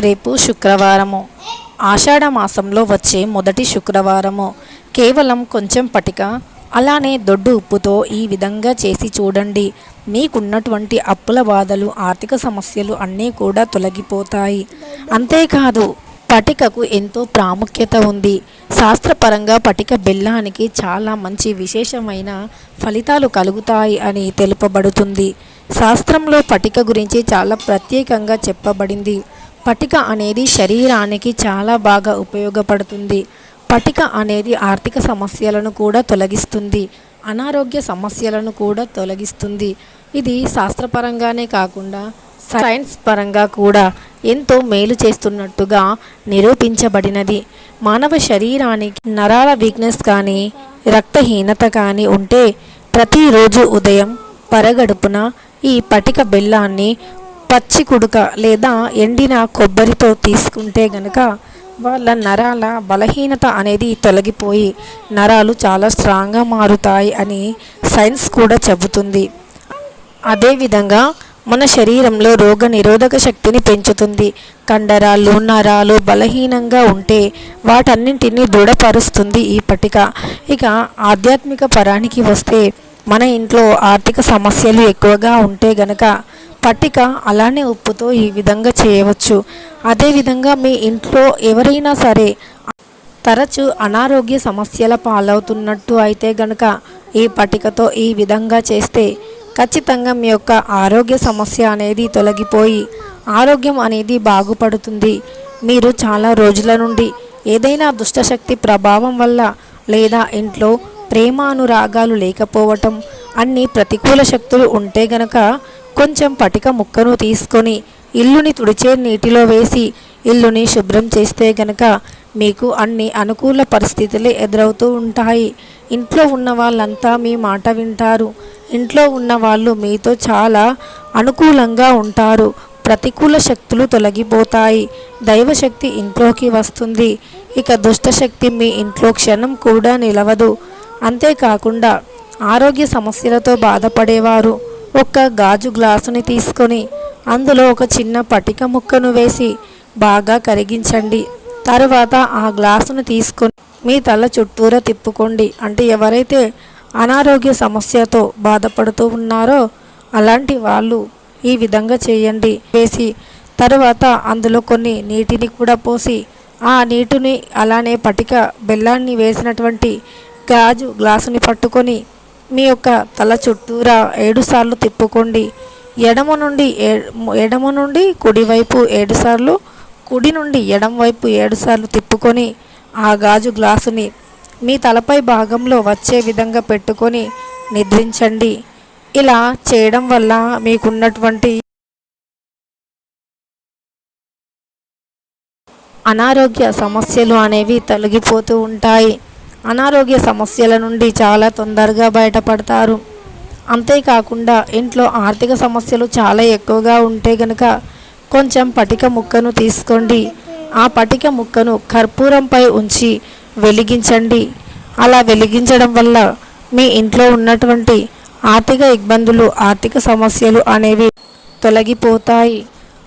రేపు శుక్రవారము. ఆషాఢ మాసంలో వచ్చే మొదటి శుక్రవారము. కేవలం కొంచెం పటిక. అలానే దొడ్డు ఉప్పుతో ఈ విధంగా చేసి చూడండి. మీకున్నటువంటి అప్పుల బాధలు ఆర్థిక సమస్యలు అన్నీ కూడా తొలగిపోతాయి. అంతేకాదు పటికకు ఎంతో ప్రాముఖ్యత ఉంది. శాస్త్రపరంగా పటిక బెల్లానికి చాలా మంచి విశేషమైన ఫలితాలు కలుగుతాయి అని తెలుపబడుతుంది. శాస్త్రంలో పటిక గురించి చాలా ప్రత్యేకంగా చెప్పబడింది. పటిక అనేది శరీరానికి చాలా బాగా ఉపయోగపడుతుంది. పటిక అనేది ఆర్థిక సమస్యలను కూడా తొలగిస్తుంది. అనారోగ్య సమస్యలను కూడా తొలగిస్తుంది. ఇది శాస్త్రపరంగానే కాకుండా సైన్స్ పరంగా కూడా ఎంతో మేలు చేస్తున్నట్టుగా నిరూపించబడినది. మానవ శరీరానికి నరాల వీక్నెస్ కానీ రక్తహీనత కానీ ఉంటే ప్రతిరోజు ఉదయం పరగడుపున ఈ పటిక బెల్లాన్ని పచ్చి కుడుక లేదా ఎండిన కొబ్బరితో తీసుకుంటే గనక వాళ్ళ నరాల బలహీనత అనేది తొలగిపోయి నరాలు చాలా స్ట్రాంగ్గా మారుతాయి అని సైన్స్ కూడా చెబుతుంది. అదేవిధంగా మన శరీరంలో రోగ నిరోధక శక్తిని పెంచుతుంది. కండరాలు నరాలు బలహీనంగా ఉంటే వాటన్నింటినీ దృఢపరుస్తుంది ఈ పటిక ఇక ఆధ్యాత్మిక పరానికి వస్తే మన ఇంట్లో ఆర్థిక సమస్యలు ఎక్కువగా ఉంటే గనక పట్టిక అలానే ఉప్పుతో ఈ విధంగా చేయవచ్చు. అదేవిధంగా మీ ఇంట్లో ఎవరైనా సరే తరచు అనారోగ్య సమస్యల పాలవుతున్నట్టు అయితే గనక ఈ పట్టికతో ఈ విధంగా చేస్తే ఖచ్చితంగా మీ యొక్క ఆరోగ్య సమస్య అనేది తొలగిపోయి ఆరోగ్యం అనేది బాగుపడుతుంది. మీరు చాలా రోజుల నుండి ఏదైనా దుష్టశక్తి ప్రభావం వల్ల లేదా ఇంట్లో ప్రేమానురాగాలు లేకపోవటం అన్ని ప్రతికూల శక్తులు ఉంటే గనక కొంచెం పటిక ముక్కను తీసుకొని ఇల్లుని తుడిచే నీటిలో వేసి ఇల్లుని శుభ్రం చేస్తే గనక మీకు అన్ని అనుకూల పరిస్థితులే ఎదురవుతూ ఉంటాయి. ఇంట్లో ఉన్న వాళ్ళంతా మీ మాట వింటారు. ఇంట్లో ఉన్న వాళ్ళు మీతో చాలా అనుకూలంగా ఉంటారు. ప్రతికూల శక్తులు తొలగిపోతాయి. దైవశక్తి ఇంట్లోకి వస్తుంది. ఇక దుష్టశక్తి మీ ఇంట్లో క్షణం కూడా నిలవదు. అంతేకాకుండా ఆరోగ్య సమస్యలతో బాధపడేవారు. ఒక గాజు గ్లాసుని తీసుకొని అందులో ఒక చిన్న పటిక ముక్కను వేసి బాగా కరిగించండి. తర్వాత ఆ గ్లాసును తీసుకొని మీ తల చుట్టూరా తిప్పుకోండి. అంటే ఎవరైతే అనారోగ్య సమస్యతో బాధపడుతూ ఉన్నారో అలాంటి వాళ్ళు ఈ విధంగా చేయండి. వేసి తర్వాత అందులో కొన్ని నీటిని కూడా పోసి ఆ నీటిని అలానే పటిక బెల్లాన్ని వేసినటువంటి గాజు గ్లాసుని పట్టుకొని మీ యొక్క తల చుట్టూరా ఏడుసార్లు తిప్పుకోండి. ఎడమ నుండి ఏ- ఎడమ నుండి కుడివైపు ఏడుసార్లు కుడి నుండి ఎడం వైపు ఏడుసార్లు తిప్పుకొని ఆ గాజు గ్లాసుని మీ తలపై భాగంలో వచ్చే విధంగా పెట్టుకొని నిద్రించండి. ఇలా చేయడం వల్ల మీకున్నటువంటి అనారోగ్య సమస్యలు అనేవి తొలగిపోతూ ఉంటాయి. అనారోగ్య సమస్యల నుండి చాలా తొందరగా బయటపడతారు. అంతేకాకుండా ఇంట్లో ఆర్థిక సమస్యలు చాలా ఎక్కువగా ఉంటే గనక కొంచెం పటిక ముక్కను తీసుకోండి. ఆ పటిక ముక్కను కర్పూరంపై ఉంచి వెలిగించండి. అలా వెలిగించడం వల్ల మీ ఇంట్లో ఉన్నటువంటి ఆర్థిక ఇబ్బందులు ఆర్థిక సమస్యలు అనేవి తొలగిపోతాయి.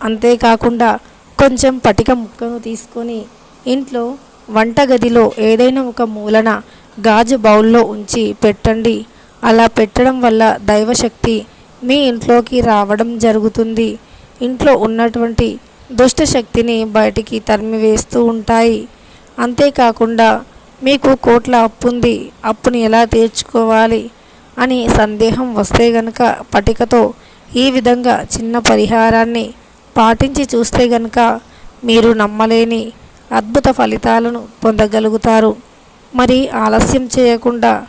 అంతేకాకుండా కొంచెం పటిక ముక్కను తీసుకొని ఇంట్లో వంటగదిలో ఏదైనా ఒక మూలన గాజు బౌల్లో ఉంచి పెట్టండి. అలా పెట్టడం వల్ల దైవశక్తి మీ ఇంట్లోకి రావడం జరుగుతుంది. ఇంట్లో ఉన్నటువంటి దుష్ట శక్తిని బయటికి తరిమివేస్తూ ఉంటాయి. అంతేకాకుండా మీకు కోట్ల అప్పు ఉంది. అప్పుని ఎలా తీర్చుకోవాలి? అని సందేహం వస్తే గనక పటికతో ఈ విధంగా చిన్న పరిహారాన్ని పాటించి చూస్తే గనక మీరు నమ్మలేని అద్భుత ఫలితాలను పొందగలుగుతారు. మరి ఆలస్యం చేయకుండా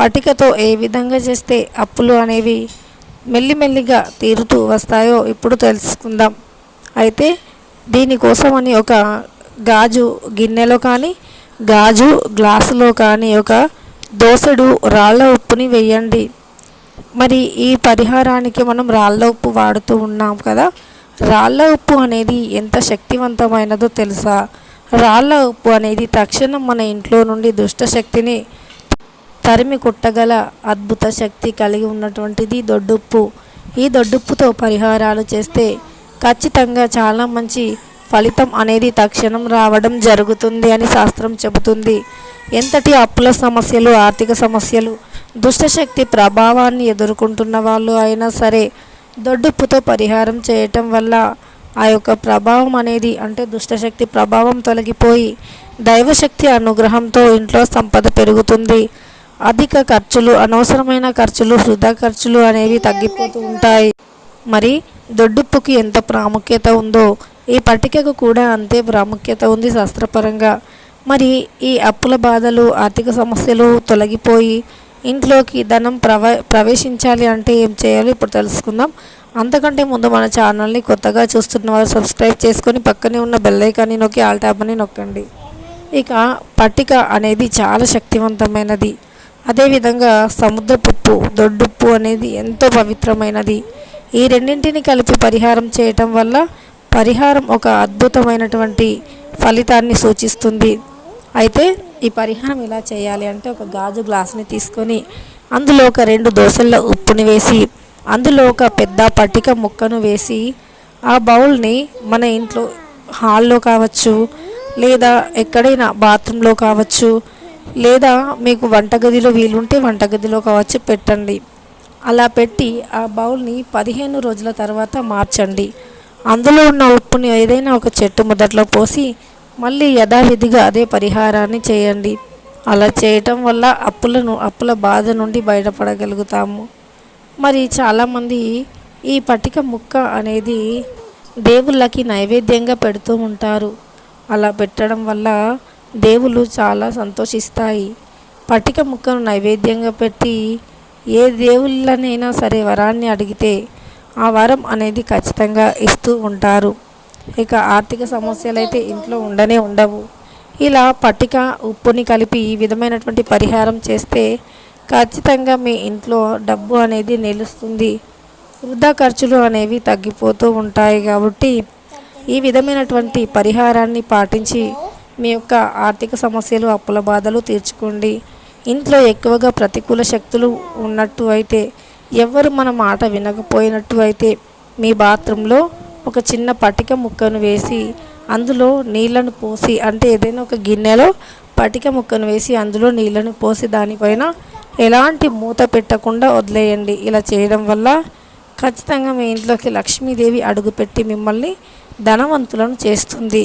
పటికతో ఏ విధంగా చేస్తే అప్పులు అనేవి మెల్లిమెల్లిగా తీరుతూ వస్తాయో ఇప్పుడు తెలుసుకుందాం. అయితే దీనికోసమని ఒక గాజు గిన్నెలో కానీ గాజు గ్లాసులో కానీ ఒక దోసెడు రాళ్ళ ఉప్పుని వేయండి. మరి ఈ పరిహారానికి మనం రాళ్ళ ఉప్పు వాడుతూ ఉన్నాం కదా. రాళ్ళ ఉప్పు అనేది ఎంత శక్తివంతమైనదో తెలుసా? రాళ్ళ ఉప్పు అనేది తక్షణం మన ఇంట్లో నుండి దుష్ట శక్తిని తరిమి కుట్టగల అద్భుత శక్తి కలిగి ఉన్నటువంటిది దొడ్డుప్పు. ఈ దొడ్డుప్పుతో పరిహారాలు చేస్తే ఖచ్చితంగా చాలా మంచి ఫలితం అనేది తక్షణం రావడం జరుగుతుంది అని శాస్త్రం చెబుతుంది. ఎంతటి అప్పుల సమస్యలు ఆర్థిక సమస్యలు దుష్టశక్తి ప్రభావాన్ని ఎదుర్కొంటున్న వాళ్ళు అయినా సరే దొడ్డుప్పుతో పరిహారం చేయటం వల్ల ఆ యొక్క ప్రభావం అనేది అంటే దుష్టశక్తి ప్రభావం తొలగిపోయి దైవశక్తి అనుగ్రహంతో ఇంట్లో సంపద పెరుగుతుంది. అధిక ఖర్చులు అనవసరమైన ఖర్చులు వృధా ఖర్చులు అనేవి తగ్గిపోతూ ఉంటాయి. మరి దొడ్డుప్పుకి ఎంత ప్రాముఖ్యత ఉందో ఈ పట్టికకు కూడా అంతే ప్రాముఖ్యత ఉంది శాస్త్రపరంగా. మరి ఈ అప్పుల బాధలు ఆర్థిక సమస్యలు తొలగిపోయి ఇంట్లోకి ధనం ప్రవ ప్రవేశించాలి అంటే ఏం చేయాలో ఇప్పుడు తెలుసుకుందాం. అంతకంటే ముందు మన ఛానల్ని కొత్తగా చూస్తున్న వారు సబ్స్క్రైబ్ చేసుకొని పక్కనే ఉన్న బెల్ ఐకాన్ని నొక్కి ఆల్ ట్యాబ్ని నొక్కండి. ఇక పట్టిక అనేది చాలా శక్తివంతమైనది. అదేవిధంగా సముద్రపుప్పు దొడ్డుప్పు అనేది ఎంతో పవిత్రమైనది. ఈ రెండింటిని కలిపి పరిహారం చేయటం వల్ల పరిహారం ఒక అద్భుతమైనటువంటి ఫలితాన్ని సూచిస్తుంది. అయితే ఈ పరిహారం ఎలా చేయాలి అంటే ఒక గాజు గ్లాసుని తీసుకొని అందులో ఒక రెండు దోశల్లో ఉప్పుని వేసి అందులో ఒక పెద్ద పట్టిక ముక్కను వేసి ఆ బౌల్ని మన ఇంట్లో హాల్లో కావచ్చు లేదా ఎక్కడైనా బాత్రూంలో కావచ్చు లేదా మీకు వంటగదిలో వీలుంటే వంటగదిలో కావచ్చు పెట్టండి. అలా పెట్టి ఆ బౌల్ని పదిహేను రోజుల తర్వాత మార్చండి. అందులో ఉన్న ఉప్పుని ఏదైనా ఒక చెట్టు మొదట్లో పోసి మళ్ళీ యథావిధిగా అదే పరిహారాన్ని చేయండి. అలా చేయటం వల్ల అప్పులను అప్పుల బాధ నుండి బయటపడగలుగుతాము. మరి చాలామంది ఈ పట్టిక ముక్క అనేది దేవుళ్ళకి నైవేద్యంగా పెడుతూ ఉంటారు. అలా పెట్టడం వల్ల దేవుళ్ళు చాలా సంతోషిస్తాయి. పట్టిక ముక్కను నైవేద్యంగా పెట్టి ఏ దేవుళ్ళనైనా సరే వరాన్ని అడిగితే ఆ వరం అనేది ఖచ్చితంగా ఇస్తూ ఉంటారు. ఇక ఆర్థిక సమస్యలు అయితే ఇంట్లో ఉండనే ఉండవు. ఇలా పట్టిక ఉప్పుని కలిపి ఈ విధమైనటువంటి పరిహారం చేస్తే ఖచ్చితంగా మీ ఇంట్లో డబ్బు అనేది నిలుస్తుంది. వృధా ఖర్చులు అనేవి తగ్గిపోతూ ఉంటాయి కాబట్టి ఈ విధమైనటువంటి పరిహారాన్ని పాటించి మీ యొక్క ఆర్థిక సమస్యలు అప్పుల బాధలు తీర్చుకోండి. ఇంట్లో ఎక్కువగా ప్రతికూల శక్తులు ఉన్నట్టు అయితే ఎవరు మన మాట వినకపోయినట్టు అయితే మీ బాత్రూంలో ఒక చిన్న పటిక ముక్కను వేసి అందులో నీళ్ళను పోసి అంటే ఏదైనా ఒక గిన్నెలో పటిక ముక్కను వేసి అందులో నీళ్ళను పోసి దానిపైన ఎలాంటి మూత పెట్టకుండా వదిలేయండి. ఇలా చేయడం వల్ల ఖచ్చితంగా మీ ఇంట్లోకి లక్ష్మీదేవి అడుగుపెట్టి మిమ్మల్ని ధనవంతులను చేస్తుంది.